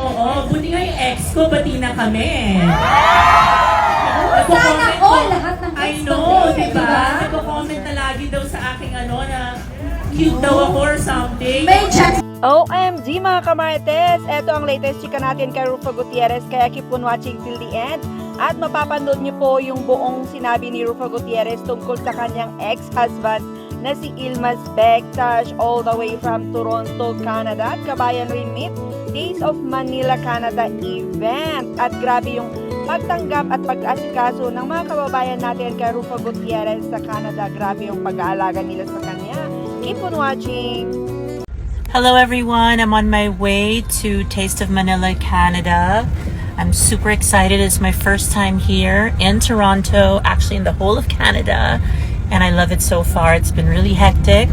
Oo, buti nga yung ex ko, bati na kami. Sana all, lahat ng I ex know, di diba? ba? Nagko-comment na lagi daw sa aking ano na cute daw ako or something. May chance OMG mga kamarites! Ito ang latest chika natin kay Rufo Gutierrez kaya keep on watching till the end. At mapapanood niyo po yung buong sinabi ni Rufo Gutierrez tungkol sa kanyang ex-husband na si Ilmas Bektash all the way from Toronto, Canada. At kabayan rin meet Days of Manila, Canada event. At grabe yung pagtanggap at pag-asikaso ng mga kababayan natin kay Rufo Gutierrez sa Canada. Grabe yung pag-aalaga nila sa kanya. Keep on watching! Hello, everyone. I'm on my way to Taste of Manila, Canada. I'm super excited. It's my first time here in Toronto, actually, in the whole of Canada. And I love it so far. It's been really hectic.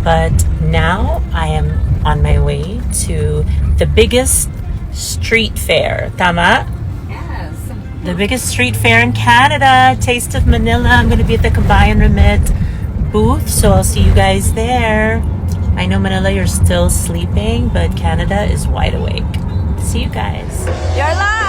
But now I am on my way to the biggest street fair. Tama? Yes. the biggest street fair in Canada, Taste of Manila. I'm going to be at the Kabayan Remit booth, so I'll see you guys there. I know Manila, you're still sleeping, but Canada is wide awake. See you guys. You're live!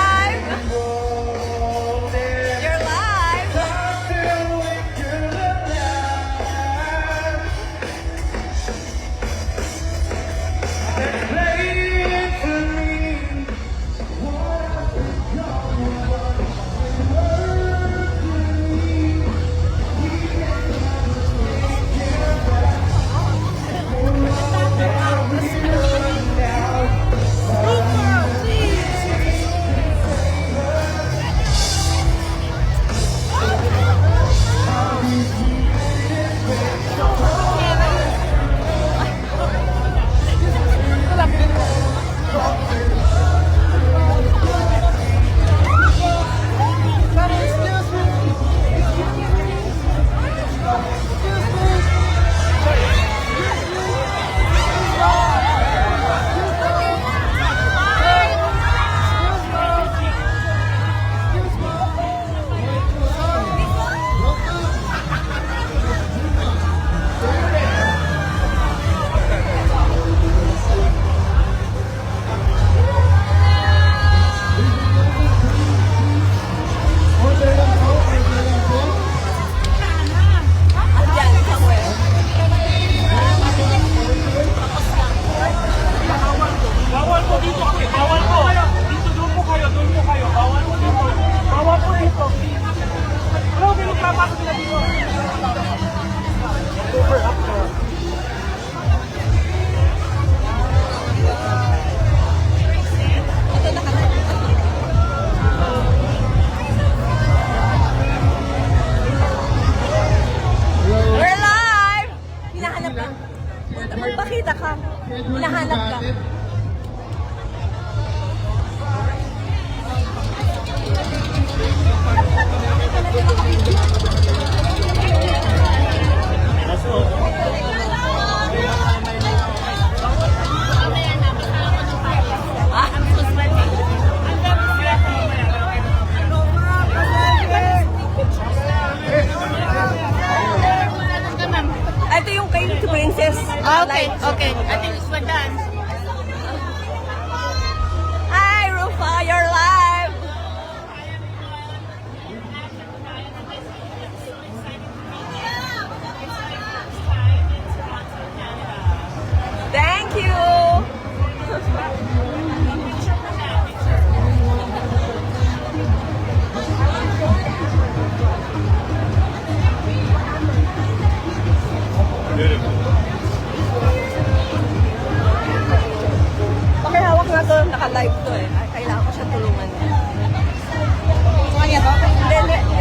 Pakihawak nga to, naka-live to eh. Kailangan ko siya tulungan. Kanya to? Hindi, hindi.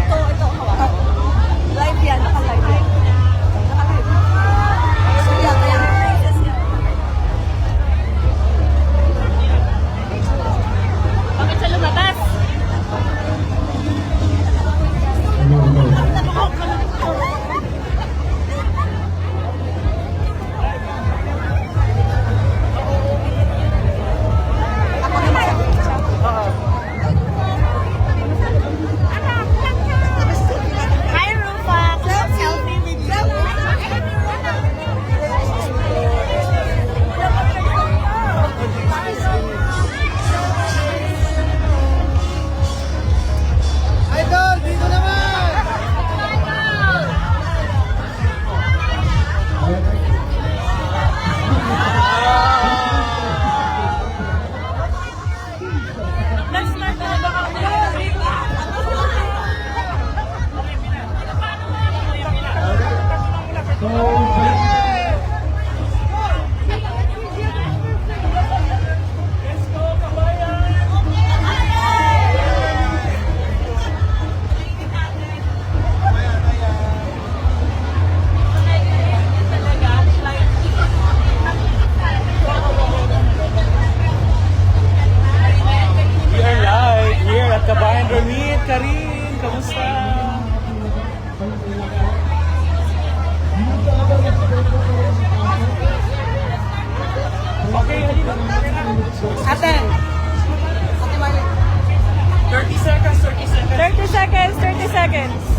seconds.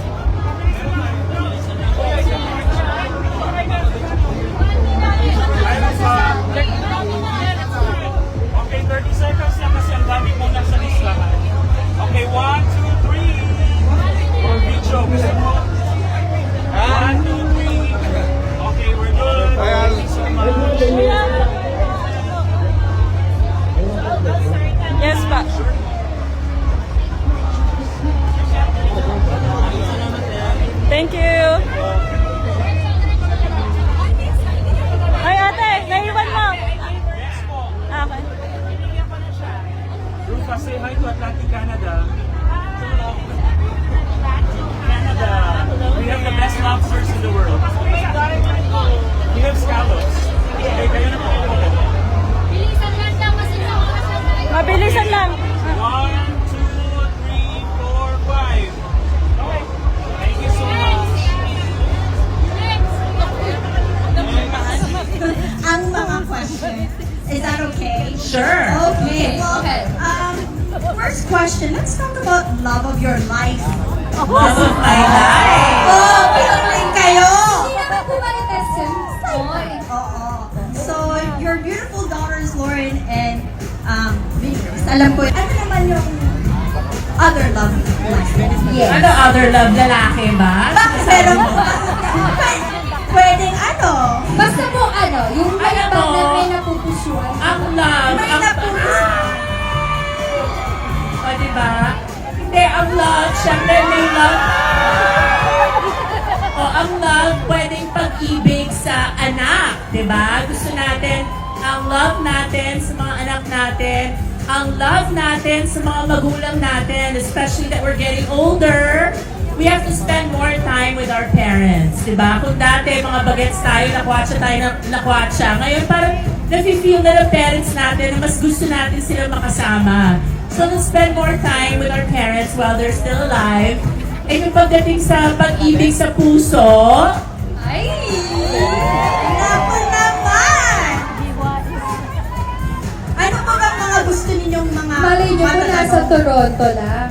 Say hi to Atlantic Canada. Canada. We have the best lobsters in the world. We have scallops. Okay, kayo na po. Bilisan lang daw kasi sa Mabilisan lang. One, two, three, four, five. Okay. Thank you so much. ang mga questions. Is that okay? Sure. First question, let's talk about love of your life. Love of my life. Oh, pinagaling kayo! Hindi naman po marites yun. Oo. So, your beautiful daughters, Lauren and um, Venus, alam ko, ano naman yung other love life? Yes. Ano other love? Lalaki ba? Bakit meron mo? Pwedeng ano? Basta po ano, yung malabang mo, na may napupusuan. Ang love. May ang, napupusuan. O, diba? Hindi, ang love, syempre may love. O, ang love, pwedeng pag-ibig sa anak, diba? Gusto natin, ang love natin sa mga anak natin, ang love natin sa mga magulang natin, especially that we're getting older, we have to spend more time with our parents, diba? Kung dati, mga bagets tayo, nakwatsa tayo ng nakwatsa. Ngayon, parang nafe-feel na ng parents natin na mas gusto natin sila makasama. So, let's spend more time with our parents while they're still alive. And yung pagdating sa pag-ibig sa puso, Ay! Naku naman! Ano pa ba mga gusto ninyong mga Malay niyo po matatanong? nasa Toronto lang.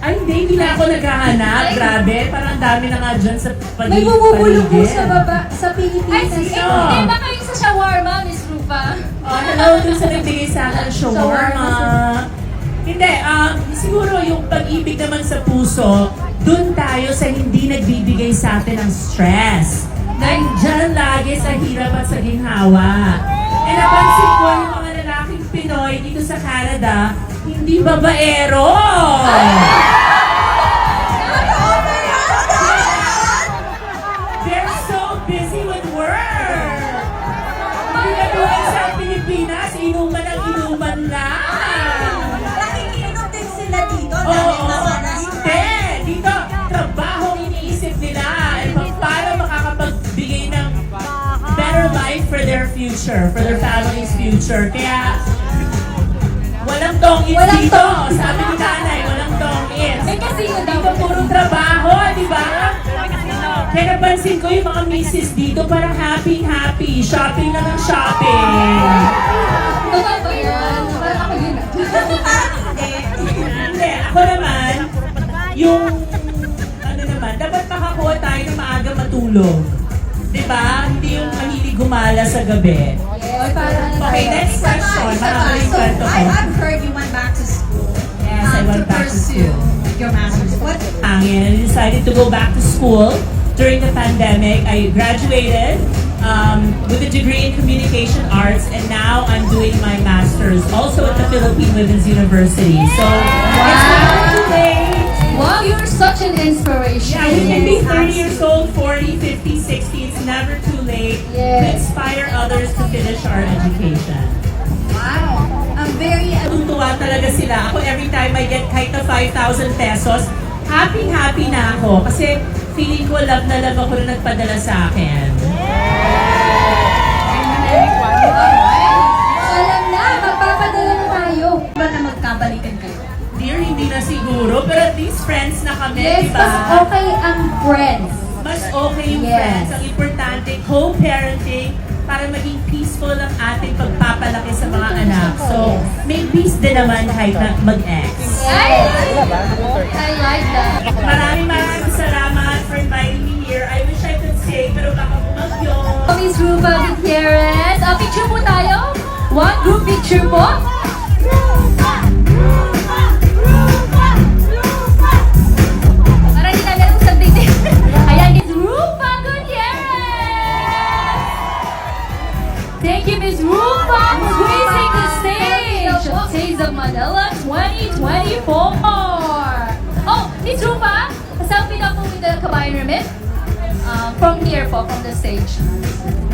ay hindi, hindi na ako naghahanap. Grabe, parang dami na nga dyan sa paligid. May bumubulong po sa baba, sa Pilipinas. Ay, sino? Hindi, baka yung sa shawarma, Miss Rupa. Oh, hello dun sa nagbigay sa akin shawarma. Hindi, um, siguro yung pag-ibig naman sa puso, dun tayo sa hindi nagbibigay sa atin ng stress. Nandyan lagi sa hirap at sa ginhawa. E napansin ko yung mga lalaking Pinoy dito sa Canada, hindi babaero. Future, for their family's future. Kaya, walang tongits Walang dito. tongits. Sabi ni nanay, walang tongits. Eh, kasi yun daw. Dito puro trabaho, di ba? Kaya napansin ko yung mga misis dito parang happy-happy. Shopping na ng shopping. Totoo ba yan? Parang ako yun. Hindi, ako naman, yung, ano naman, dapat makakuha tayo ng maaga matulog. Di ba? Hindi yung mahilig gumala sa gabi. Yes, Okay, next question. Maraming kwento ko. I, I've heard you went back to school. Yes, I um, went to back to school. your master's. What? Angin. I decided to go back to school during the pandemic. I graduated um, with a degree in communication arts, and now I'm doing my master's also at the Philippine Women's University. So it's too late. Wow, you're such an inspiration. Yeah, we can be 30 years old, 40, 50, 60. It's never too late to Yes. inspire others to finish our education. Wow. I'm very, Natutuwa talaga sila. Ako every time I get kahit na 5,000 pesos, happy-happy na ako. Kasi feeling ko love na love ako na nagpadala sa akin. Alam siguro, pero at least friends na kami, Yes, di mas ba? okay ang friends. Mas okay yung Yes. friends. Ang importante, co-parenting para para maging peaceful ang ating pagpapalaki sa mga anak. So, may peace din naman kahit na mag-ex. Ay! I like that. Maraming maraming salamat for inviting me here. I wish I could stay, pero baka bumagyo. Miss Rufa Gutierrez. Ah, picture po tayo. One group picture po. From the stage.